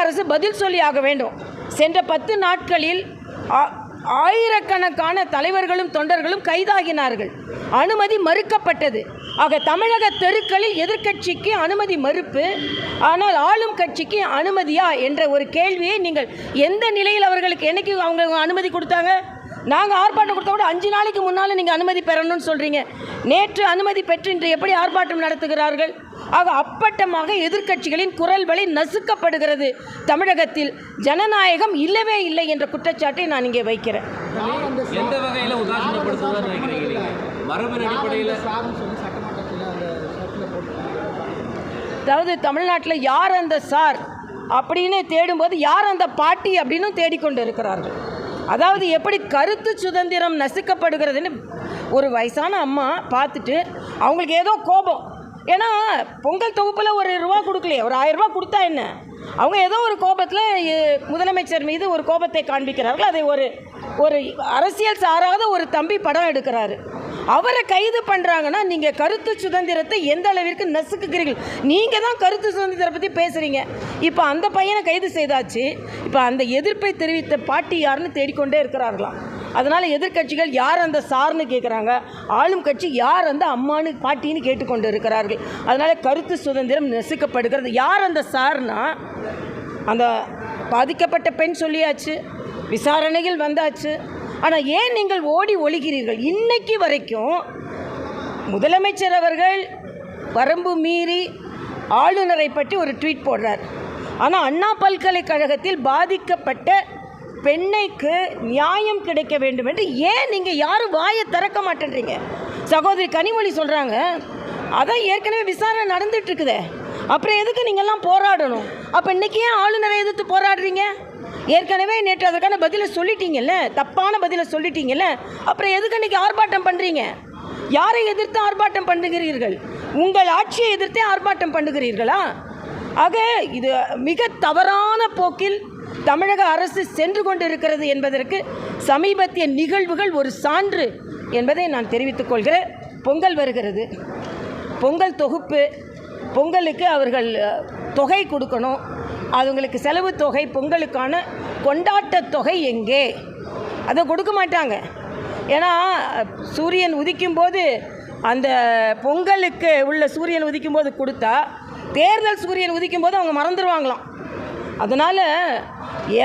அரசு பதில் சொல்லி ஆக வேண்டும். சென்ற பத்து நாட்களில் ஆ- ஆயிரக்கணக்கான தலைவர்களும் தொண்டர்களும் கைதாகினார்கள். அனுமதி மறுக்கப்பட்டது. ஆக தமிழக தெருக்களில் எதிர்க்கட்சிக்கு அனுமதி மறுப்பு. ஆனால் ஆளும் கட்சிக்கு அனுமதியா என்ற ஒரு கேள்வியை நீங்கள் எந்த நிலையில் அவர்களுக்கு என்னைக்கு அவங்க அனுமதி கொடுத்தாங்க? நாங்கள் ஆர்ப்பாட்டம் கொடுத்த கூட அஞ்சு நாளைக்கு முன்னால் நீங்கள் அனுமதி பெறணும்னு சொல்கிறீங்க நேற்று அனுமதி பெற்று இன்று எப்படி ஆர்ப்பாட்டம் நடத்துகிறார்கள்? ஆக அப்பட்டமாக எதிர்க்கட்சிகளின் குரல் வழி நசுக்கப்படுகிறது. தமிழகத்தில் ஜனநாயகம் இல்லவே இல்லை என்ற குற்றச்சாட்டை நான் இங்கே வைக்கிறேன். எந்த வகையில நினைக்கிறீங்க மரபின் அடிப்படையில? அதாவது தமிழ்நாட்டில் யார் அந்த சார் அப்படின்னு தேடும்போது யார் அந்த பாட்டி அப்படின்னு தேடிக்கொண்டு இருக்கிறார்கள். அதாவது எப்படி கருத்து சுதந்திரம் நசுக்கப்படுகிறதுன்னு ஒரு வயசான அம்மா பார்த்துட்டு அவங்களுக்கு ஏதோ கோபம். ஏன்னா பொங்கல் தொகுப்பில் ஒரு ரூபா கொடுக்கலையே ஒரு ஆயிரம் ரூபா கொடுத்தா என்ன? அவங்க ஏதோ ஒரு கோபத்தில் முதலமைச்சர் மீது ஒரு கோபத்தை காண்பிக்கிறார்கள். அதை ஒரு ஒரு அரசியல் சாராத ஒரு தம்பி படம் எடுக்கிறாரு. அவரை கைது பண்ணுறாங்கன்னா நீங்கள் கருத்து சுதந்திரத்தை எந்த அளவிற்கு நசுக்குகிறீர்கள்? நீங்கள் தான் கருத்து சுதந்திரத்தை பற்றி பேசுகிறீங்க இப்போ அந்த பையனை கைது செய்தாச்சு. இப்போ அந்த எதிர்ப்பை தெரிவித்த பாட்டி யாருன்னு தேடிக்கொண்டே இருக்கிறார்களாம். அதனால் எதிர்க்கட்சிகள் யார் அந்த சார்னு கேட்குறாங்க ஆளும் கட்சி யார் அந்த அம்மானு பாட்டின்னு கேட்டுக்கொண்டு இருக்கிறார்கள் அதனால் கருத்து சுதந்திரம் நெசுக்கப்படுகிறது. யார் அந்த சார்னா அந்த பாதிக்கப்பட்ட பெண் சொல்லியாச்சு விசாரணைகள் வந்தாச்சு. ஆனால் ஏன் நீங்கள் ஓடி ஒழிகிறீர்கள் இன்னைக்கு வரைக்கும் முதலமைச்சர் அவர்கள் வரம்பு மீறி ஆளுநரை பற்றி ஒரு ட்வீட் போடுறார். ஆனால் அண்ணா பல்கலைக்கழகத்தில் பாதிக்கப்பட்ட பெண்ணைக்கு நியாயம் கிடைக்க வேண்டும் என்று ஏன் நீங்கள் யாரும் வாயை திறக்க மாட்டேன்றீங்க? சகோதரி கனிமொழி சொல்கிறாங்க அதான் ஏற்கனவே விசாரணை நடந்துட்டுருக்குதே. அப்புறம் எதுக்கு நீங்கள்லாம் போராடணும்? அப்போ இன்னைக்கு ஏன் ஆளுநரை எதிர்த்து போராடுறீங்க? ஏற்கனவே நேற்று அதற்கான பதிலை சொல்லிட்டீங்கல்ல தப்பான பதிலை சொல்லிட்டீங்கல்ல அப்புறம் எதுக்கு இன்றைக்கி ஆர்ப்பாட்டம் பண்ணுறீங்க யாரை எதிர்த்து ஆர்ப்பாட்டம் பண்ணுகிறீர்கள்? உங்கள் ஆட்சியை எதிர்த்தே ஆர்ப்பாட்டம் பண்ணுகிறீர்களா? ஆக இது மிக தவறான போக்கில் தமிழக அரசு சென்று கொண்டிருக்கிறது என்பதற்கு சமீபத்திய நிகழ்வுகள் ஒரு சான்று என்பதை நான் தெரிவித்துக் கொள்கிறேன். பொங்கல் வருகிறது. பொங்கல் தொகுப்பு பொங்கலுக்கு அவர்கள் தொகை கொடுக்கணும். அவங்களுக்கு செலவு தொகை பொங்கலுக்கான கொண்டாட்ட தொகை எங்கே? அதை கொடுக்க மாட்டாங்க. ஏன்னா சூரியன் உதிக்கும் போது அந்த பொங்கலுக்கு உள்ள சூரியன் உதிக்கும் போது கொடுத்தா தேர்தல் சூரியன் உதிக்கும் போது அவங்க மறந்துடுவாங்களாம் அதனால்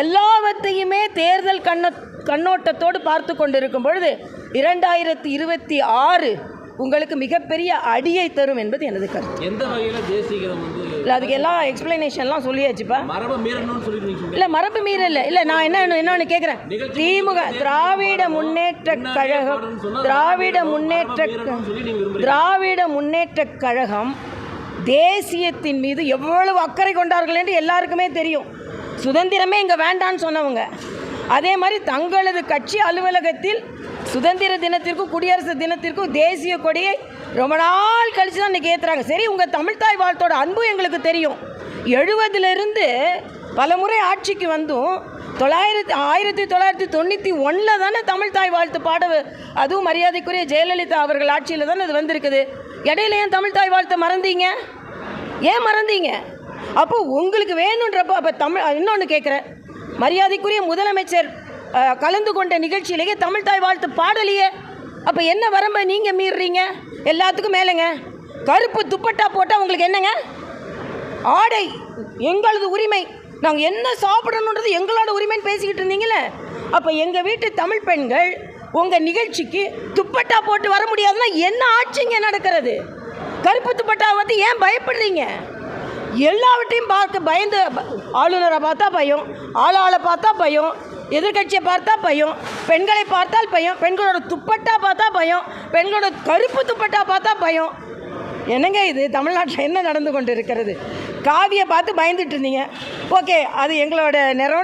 எல்லாவற்றையுமே தேர்தல் கண்ண கண்ணோட்டத்தோடு பார்த்து கொண்டிருக்கும் பொழுது இரண்டாயிரத்தி இருபத்தி ஆறு உங்களுக்கு மிகப்பெரிய அடியை தரும் என்பது எனது கருத்து. எந்த வகையில வந்து இல்லை அதுக்கு எல்லாம் எக்ஸ்பிளனேஷன்லாம் சொல்லியாச்சுப்பா. மரபை மீறணும்னு இல்லை மரபு மீறல். இல்லை இல்லை நான் என்ன என்னன்னு கேட்குறேன் திமுக திராவிட முன்னேற்ற கழகம் திராவிட முன்னேற்ற திராவிட முன்னேற்ற கழகம் தேசியத்தின் மீது எவ்வளவு அக்கறை கொண்டார்கள் என்று எல்லாருக்குமே தெரியும். சுதந்திரமே இங்கே வேண்டான்னு சொன்னவங்க. அதே மாதிரி தங்களது கட்சி அலுவலகத்தில் சுதந்திர தினத்திற்கும் குடியரசு தினத்திற்கும் தேசிய கொடியை ரொம்ப நாள் கழிச்சு தான் இன்றைக்கி ஏற்றுறாங்க சரி உங்கள் தமிழ்தாய் வாழ்த்தோட அன்பு எங்களுக்கு தெரியும். எழுபதுலேருந்து பலமுறை ஆட்சிக்கு வந்தும் தொள்ளாயிரத்தி ஆயிரத்தி தொள்ளாயிரத்தி தொண்ணூற்றி ஒன்றில் தானே தமிழ்தாய் வாழ்த்து பாட அதுவும் மரியாதைக்குரிய ஜெயலலிதா அவர்கள் ஆட்சியில் தானே அது வந்திருக்குது. இடையில ஏன் தமிழ் தாய் வாழ்த்தை மறந்தீங்க? ஏன் மறந்தீங்க? அப்போ உங்களுக்கு வேணுன்றப்போ அப்போ தமிழ் இன்னொன்று கேட்குறேன் மரியாதைக்குரிய முதலமைச்சர் கலந்து கொண்ட நிகழ்ச்சியிலேயே தமிழ்தாய் வாழ்த்து பாடலையே. அப்போ என்ன வரம்பை நீங்கள் மீறுறீங்க எல்லாத்துக்கும் மேலேங்க. கருப்பு துப்பட்டா போட்டால் உங்களுக்கு என்னங்க? ஆடை எங்களது உரிமை. நாங்கள் என்ன சாப்பிடணுன்றது எங்களோட உரிமைன்னு பேசிக்கிட்டு இருந்தீங்களே அப்போ எங்கள் வீட்டு தமிழ் பெண்கள் உங்கள் நிகழ்ச்சிக்கு துப்பட்டா போட்டு வர முடியாதுன்னா என்ன ஆட்சிங்க நடக்கிறது? கருப்பு துப்பட்டா வந்து ஏன் பயப்படுறீங்க? எல்லாவற்றையும் பார்க்க பயந்து ஆளுநரை பார்த்தா பயம் ஆளாளை பார்த்தா பயம் எதிர்க்கட்சியை பார்த்தா பயம் பெண்களை பார்த்தால் பயம் பெண்களோட துப்பட்டா பார்த்தா பயம் பெண்களோட கருப்பு துப்பட்டா பார்த்தா பயம். என்னங்க இது? தமிழ்நாட்டில் என்ன நடந்து கொண்டு இருக்கிறது காவியை பார்த்து பயந்துட்டு இருந்தீங்க. ஓகே அது எங்களோட நிறம்னு